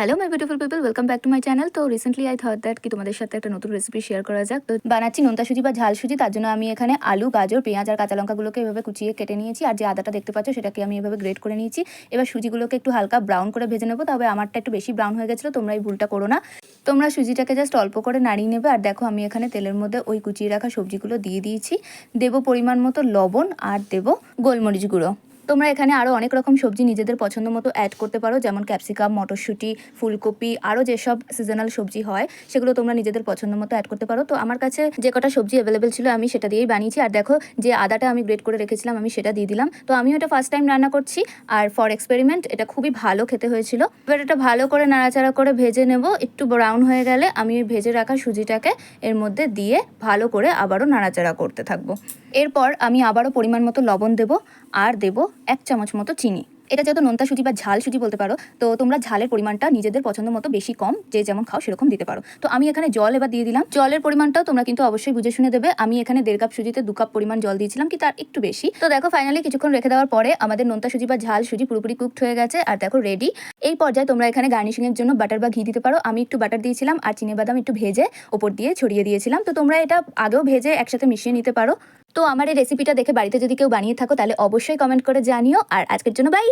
Hello my beautiful people welcome back to my channel তো recently I thought that কি তোমাদের সাথে একটা নতুন রেসিপি শেয়ার করা যাক। তো বানাচ্ছি নোনতা সুজি বা ঝাল সুজি তার জন্য আমি এখানে আলু, গাজর, পেঁয়াজ আর কাঁচা লঙ্কাগুলোকে এভাবে কুচিয়ে কেটে নিয়েছি। আর যে আদাটা দেখতে পাচ্ছ, সেটাকে আমি এভাবে গ্রেট করে নিয়েছি। এবার সুজিগুলোকে একটু হালকা ব্রাউন করে ভেজে নেব, তবে আমারটা একটু বেশি ব্রাউন হয়ে গেছিল, তোমরা এই ভুলটা করো না। তোমরা সুজিটাকে জাস্ট অল্প করে নাড়িয়ে নেবে। আর দেখো, আমি এখানে তেলের মধ্যে ওই কুচিয়ে রাখা সবজিগুলো দিয়ে দিয়েছি। দেবো পরিমাণ মতো লবণ আর দেবো গোলমরিচ গুঁড়ো। তোমরা এখানে আরও অনেক রকম সবজি নিজেদের পছন্দ মতো অ্যাড করতে পারো, যেমন ক্যাপসিকাম মটরশুঁটি, ফুলকপি আরও যেসব সিজনাল সবজি হয়, সেগুলো তোমরা নিজেদের পছন্দ মতো অ্যাড করতে পারো। তো আমার কাছে যে কটা সবজি অ্যাভেলেবেল ছিল আমি সেটা দিয়েই বানিয়েছি। আর দেখো যে আদাটা আমি গ্রেট করে রেখেছিলাম, আমি সেটা দিয়ে দিলাম। তো আমিও এটা ফার্স্ট টাইম রান্না করছি। আর ফর এক্সপেরিমেন্ট এটা খুবই ভালো খেতে হয়েছিল। এবার এটা ভালো করে নাড়াচাড়া করে ভেজে নেব। একটু ব্রাউন হয়ে গেলে আমি ভেজে রাখা সুজিটাকে এর মধ্যে দিয়ে ভালো করে আবারও নাড়াচাড়া করতে থাকব। এরপর আমি আবারও পরিমাণ মতো লবণ দেবো। আর দেবো এক চামচ মতো চিনি। এটা যেহেতু নোনতা সুজি বা ঝাল সুজি বলতে পারো, তো তোমরা ঝালের পরিমাণটা নিজেদের পছন্দ মতো বেশি কম, যে যেমন খাও সেরকম দিতে পারো। তো আমি এখানে জল এবার দিয়ে দিলাম। জলের পরিমাণটাও তোমরা কিন্তু অবশ্যই বুঝে শুনে দেবে। আমি এখানে দেড় কাপ সুজিতে দু কাপ পরিমাণ জল দিয়েছিলাম কি তার একটু বেশি। তো দেখো ফাইনালি কিছুক্ষণ রেখে দেওয়ার পরে আমাদের নোনতা সুজি বা ঝাল সুজি পুরোপুরি কুকড হয়ে গেছে, আর দেখো রেডি এই পর্যায়ে তোমরা এখানে গার্নিশিং এর জন্য বাটার বা ঘি দিতে পারো। আমি একটু বাটার দিয়েছিলাম, আর চিনে বাদাম একটু ভেজে ওপর দিয়ে ছড়িয়ে দিয়েছিলাম। তো তোমরা এটা আগেও ভেজে একসাথে মিশিয়ে নিতে পারো। তো আমার এই রেসিপিটা দেখে বাড়িতে যদি কেউ বানিয়ে থাকো, তাহলে অবশ্যই কমেন্ট করে জানিও। আর আজকের জন্য বাই